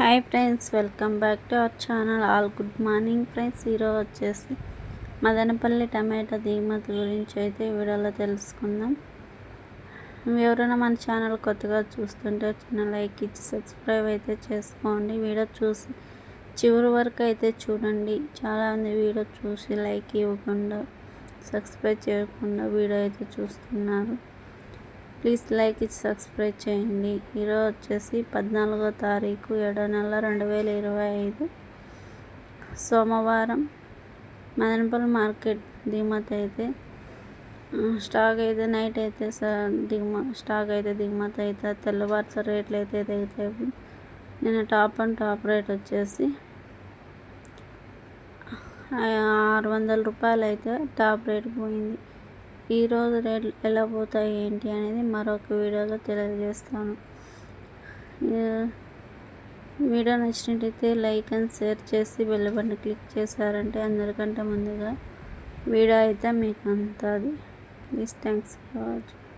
Hi friends welcome back to our channel. All good morning friends. ఈరోజు వచ్చేసి మదనపల్లి టమాటా దిగుమతి గురించి అయితే ఈ వీడియోలో తెలుసుకుందాం. ఎవరైనా మన ఛానల్ కొత్తగా చూస్తుంటే చిన్న లైక్ ఇచ్చి సబ్స్క్రైబ్ అయితే చేసుకోండి. వీడియో చూసి చివరి వరకు అయితే చూడండి. చాలామంది వీడియో చూసి లైక్ ఇవ్వకుండా సబ్స్క్రైబ్ చేయకుండా వీడియో అయితే చూస్తున్నారు. ప్లీజ్ లైక్ ఇచ్చి సబ్స్క్రైబ్ చేయండి. ఈరోజు వచ్చేసి పద్నాలుగో తారీఖు ఏడో నెల రెండు వేల ఇరవై ఐదు సోమవారం మదనపల్లి మార్కెట్ దిగుమతి అయితే స్టాక్ అయితే నైట్ అయితే దిగుమ స్టాక్ అయితే దిగుమతి అయితే తెల్లవారుస రేట్లు అయితే దిగుతాయి నేను టాప్ అండ్ టాప్ రేట్ వచ్చేసి ఆరు వందల రూపాయలు అయితే టాప్ రేట్ పోయింది. ఈరోజు రేట్లు ఎలా పోతాయి ఏంటి అనేది మరొక వీడియోలో తెలియజేస్తాను. వీడియో నచ్చినట్టయితే లైక్ అండ్ షేర్ చేసి బెల్ బటన్ క్లిక్ చేశారంటే అందరికంటే ముందుగా వీడియో అయితే మీకు అంతది. Please thanks for watching